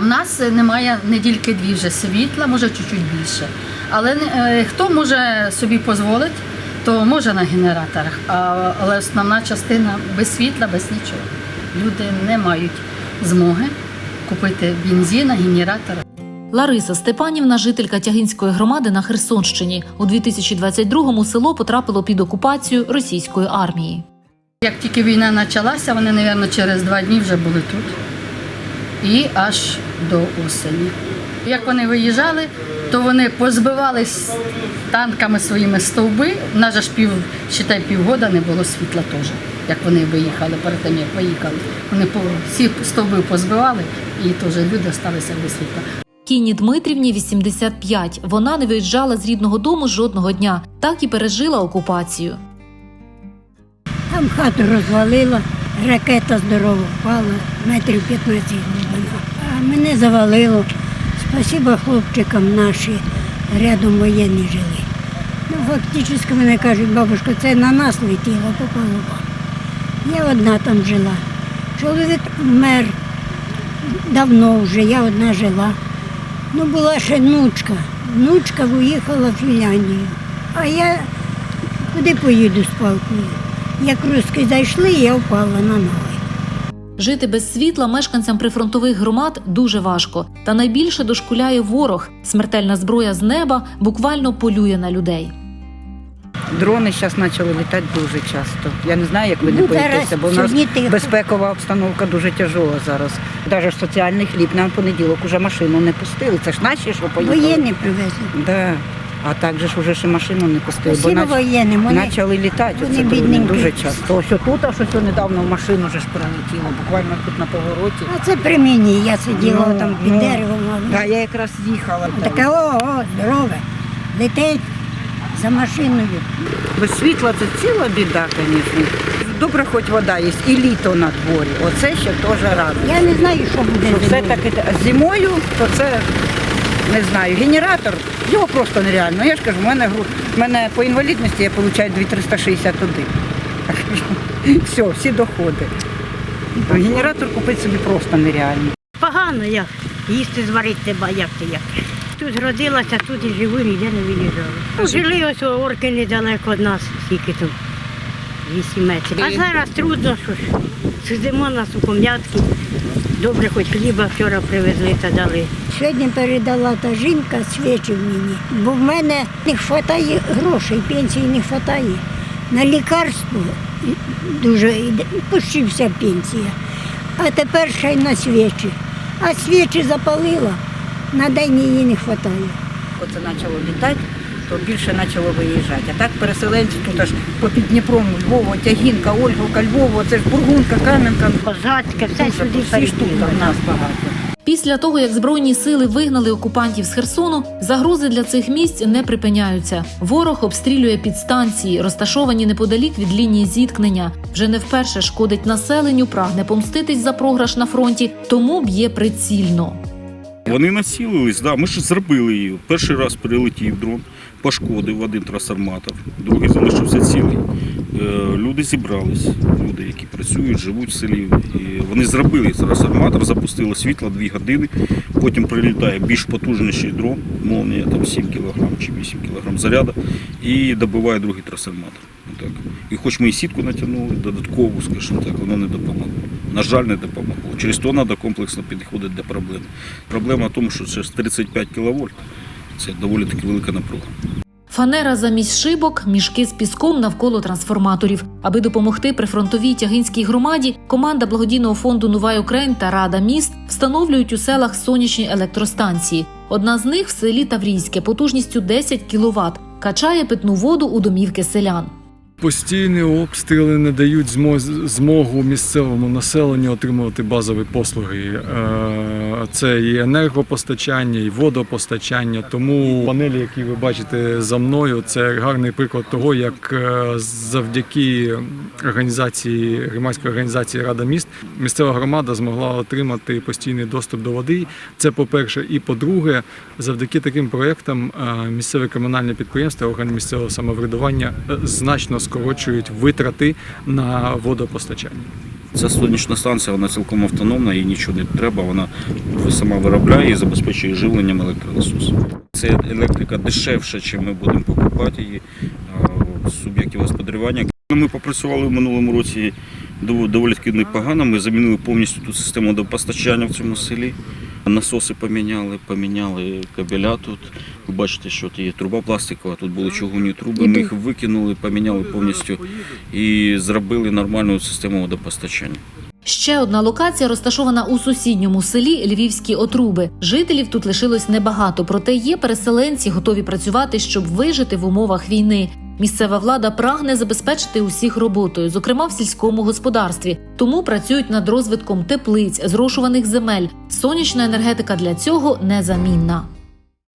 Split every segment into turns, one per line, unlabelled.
В нас немає недільки дві вже світла, може чуть-чуть більше. Але е, хто може собі дозволити, то може на генераторах. А, але основна частина без світла, без нічого. Люди не мають змоги купити бензин, генератор.
Лариса Степанівна, жителька Тягинської громади на Херсонщині. У 2022-му село потрапило під окупацію російської армії.
Як тільки війна почалася, вони, мабуть, через два дні вже були тут. І аж до осені. Як вони виїжджали, то вони позбивали танками своїми стовби. У нас же ж пів, считай, півгода не було світла теж, як вони виїхали, перед тим, як виїхали. Вони по- всі стовби позбивали і теж люди залишилися без світла.
Кіні Дмитрівні 85. Вона не виїжджала з рідного дому жодного дня, так і пережила окупацію.
Там хату розвалила, ракета здорова впала, метрів 15 глибина. А мене завалило. Спасибо хлопчикам наші рядом воєнні жили. Ну, фактично мене кажуть, бабушка, це на нас летіло, попало. Я одна там жила. Чоловік вмер давно вже, я одна жила. Ну, була ще внучка. Внучка виїхала в Фінляндію. А я куди поїду з палкою? Як руски зайшли, я впала на ноги.
Жити без світла мешканцям прифронтових громад дуже важко. Та найбільше дошкуляє ворог. Смертельна зброя з неба буквально полює на людей.
Дрони зараз почали літати дуже часто. Я не знаю, як ви не
Ну,
боїтеся, бо у нас
сьогодні тихо.
безпекова обстановка дуже тяжела зараз. Навіть соціальний хліб нам в понеділок уже машину не пустили. Це ж наші, що поїхали.
Воєнні привезли.
Да. А так же ж уже ще машину не пустили, бо нач...
воєнним. Вони
почали літати.
вони
Оце
бідненькі.
дуже часто. Ось тут, а щось недавно в машину вже ж прилетіло, буквально тут на повороті.
а це при мені. Я сиділа
Ну,
там під
ну.
деревом. а
Да, я якраз їхала.
Таке о, о, здорове. Летить за машиною.
Без світла це ціла біда, звісно. Добре, хоч вода є, і літо на дворі. Оце ще теж радує.
Я не знаю, що буде.
Що
зимою.
все-таки зимою, то це не знаю. Генератор, його просто нереально. Я ж кажу, в мене, в мене по інвалідності я отримую 2361. Так що Все, всі доходи. Генератор купити собі просто нереально.
Погано як. Їсти зварити треба, як ти як. Тут зродилася, тут і живу, ніде не виїжджала. Ну, жили ось у орки недалеко від нас, скільки тут. 8 метрів. А зараз трудно, що ж. Сидимо на суком'ятки. Добре, хоч хліба вчора привезли та дали.
Сьогодні передала та жінка свічі мені, бо в мене не вистачає грошей, пенсії не вистачає. На лікарство дуже йде, почти вся пенсія. А тепер ще й на свічі. А свічі запалила, на день її не вистачає.
Оце почало літати, то більше почало виїжджати. А так переселенці тут аж по під Дніпром, Львова, Тягінка, Ольговка, Львова, це ж Бургунка, Кам'янка.
Козацьке, все сюди
всі ж тут в нас багато.
Після того, як збройні сили вигнали окупантів з Херсону, загрози для цих місць не припиняються. Ворог обстрілює підстанції, розташовані неподалік від лінії зіткнення. Вже не вперше шкодить населенню, прагне помститись за програш на фронті, тому б'є прицільно.
Вони націлились, да, ми ж зробили її. Перший раз прилетів дрон, пошкодив один трансформатор, другий залишився цілий. Е, Люди зібрались, люди, які працюють, живуть в селі. І вони зробили трансформатор, запустили світло 2 години. Потім прилітає більш потужніший дрон, молнія там 7 кг чи 8 кг заряду, і добиває другий трансформатор. Отак. І хоч ми і сітку натягнули, додаткову, скажімо так, воно не допомогло. На жаль, не допомогло. Через то треба комплексно підходити до проблеми. Проблема в тому, що це 35 кВт, це доволі таки велика напруга.
Фанера замість шибок, мішки з піском навколо трансформаторів. Аби допомогти прифронтовій тягинській громаді, команда благодійного фонду Нова Україн та Рада міст встановлюють у селах сонячні електростанції. Одна з них в селі Таврійське потужністю 10 кВт. Качає питну воду у домівки селян.
Постійні обстріли не дають змо- змогу місцевому населенню отримувати базові послуги. Е, Це і енергопостачання, і водопостачання. Тому панелі, які ви бачите за мною, це гарний приклад того, як е, завдяки організації громадської організації Рада міст місцева громада змогла отримати постійний доступ до води. Це по-перше, і по-друге, завдяки таким проєктам е, місцеві комунальні підприємства, органи місцевого самоврядування значно скорочують витрати на водопостачання.
Ця сонячна станція вона цілком автономна, їй нічого не треба. Вона сама виробляє і забезпечує живленням електронасосу. Це електрика дешевша, ніж ми будемо покупати її суб'єктів господарювання. Ми попрацювали в минулому році доволі таки непогано. Ми замінили повністю ту систему водопостачання в цьому селі. Насоси поміняли, поміняли кабеля тут. Ви бачите, що тут є труба пластикова, тут були чугунні труби. Ми їх викинули, поміняли повністю і зробили нормальну систему водопостачання.
Ще одна локація розташована у сусідньому селі Львівські отруби. Жителів тут лишилось небагато, проте є переселенці, готові працювати, щоб вижити в умовах війни. Місцева влада прагне забезпечити усіх роботою, зокрема в сільському господарстві. Тому працюють над розвитком теплиць, зрошуваних земель. Сонячна енергетика для цього незамінна.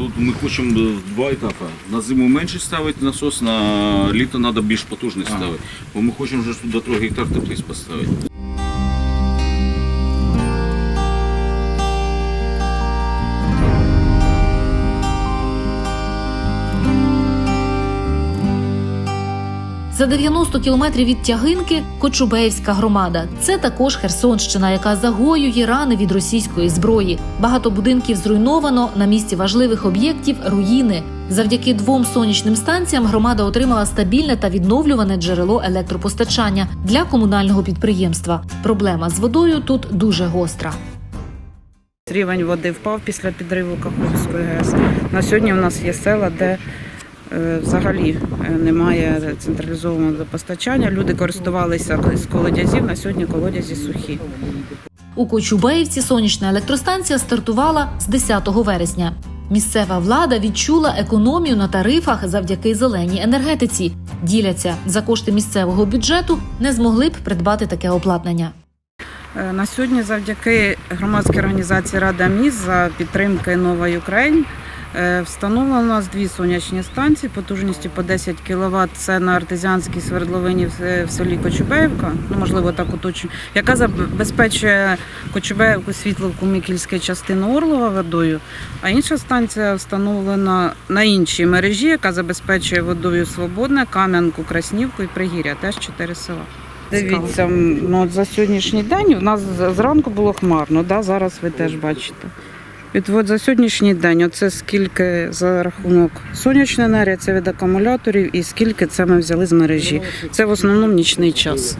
Тут ми хочемо два етапи. На зиму менше ставити насос, на літо треба більш потужний ставити. Бо ми хочемо вже тут до 3 гектар теплиць поставити.
За 90 кілометрів від Тягинки Кочубеївська громада. Це також Херсонщина, яка загоює рани від російської зброї. Багато будинків зруйновано. На місці важливих об'єктів руїни. Завдяки двом сонячним станціям громада отримала стабільне та відновлюване джерело електропостачання для комунального підприємства. Проблема з водою тут дуже гостра.
Рівень води впав після підриву Каховської ГЕС. На сьогодні в нас є села, де взагалі е, немає централізованого водопостачання. Люди користувалися з колодязів, на сьогодні колодязі сухі.
У Кочубеївці сонячна електростанція стартувала з 10 вересня. Місцева влада відчула економію на тарифах завдяки зеленій енергетиці. Діляться за кошти місцевого бюджету, не змогли б придбати таке обладнання.
Е, На сьогодні завдяки громадській організації Рада міст за підтримки Нова Україн е, встановлено у нас дві сонячні станції потужністю по 10 кВт. Це на артезіанській свердловині в в селі Кочубеївка, ну можливо так уточню, яка забезпечує Кочубеївку світловку Микільської частини Орлова водою. А інша станція встановлена на іншій мережі, яка забезпечує водою Свободне, Кам'янку, Краснівку і Пригір'я, теж чотири села. Дивіться, ну за сьогоднішній день у нас зранку було хмарно, да, зараз ви теж бачите. Від от за сьогоднішній день, оце скільки за рахунок сонячної енергії, це від акумуляторів, і скільки це ми взяли з мережі. Це в основному нічний час.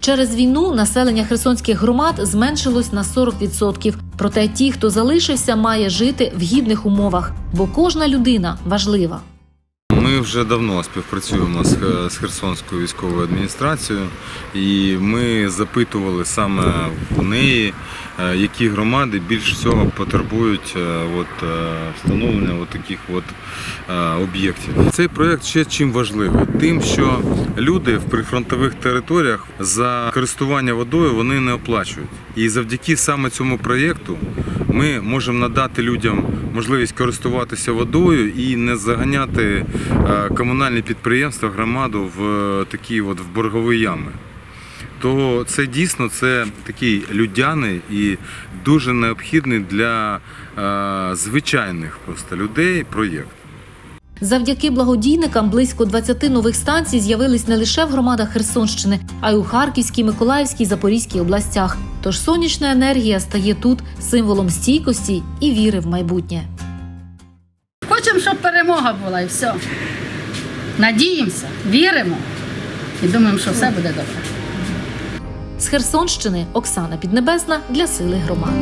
Через війну населення херсонських громад зменшилось на 40%. Проте ті, хто залишився, має жити в гідних умовах, бо кожна людина важлива.
Вже давно співпрацюємо з, з Херсонською військовою адміністрацією, і ми запитували саме у неї, е, які громади більш всього потребують е, от, е, встановлення от таких от е, об'єктів. Цей проєкт ще чим важливий? Тим, що люди в прифронтових територіях за користування водою вони не оплачують. І завдяки саме цьому проєкту ми можемо надати людям можливість користуватися водою і не заганяти е, комунальні підприємства, громаду в е, такі от в боргові ями. То це дійсно це такий людяний і дуже необхідний для е, звичайних просто людей проєкт.
Завдяки благодійникам близько 20 нових станцій з'явились не лише в громадах Херсонщини, а й у Харківській, Миколаївській, Запорізькій областях. Тож сонячна енергія стає тут символом стійкості і віри в майбутнє.
Хочемо, щоб перемога була і все. Надіємося, віримо і думаємо, що все буде добре.
З Херсонщини Оксана Піднебесна для сили громад.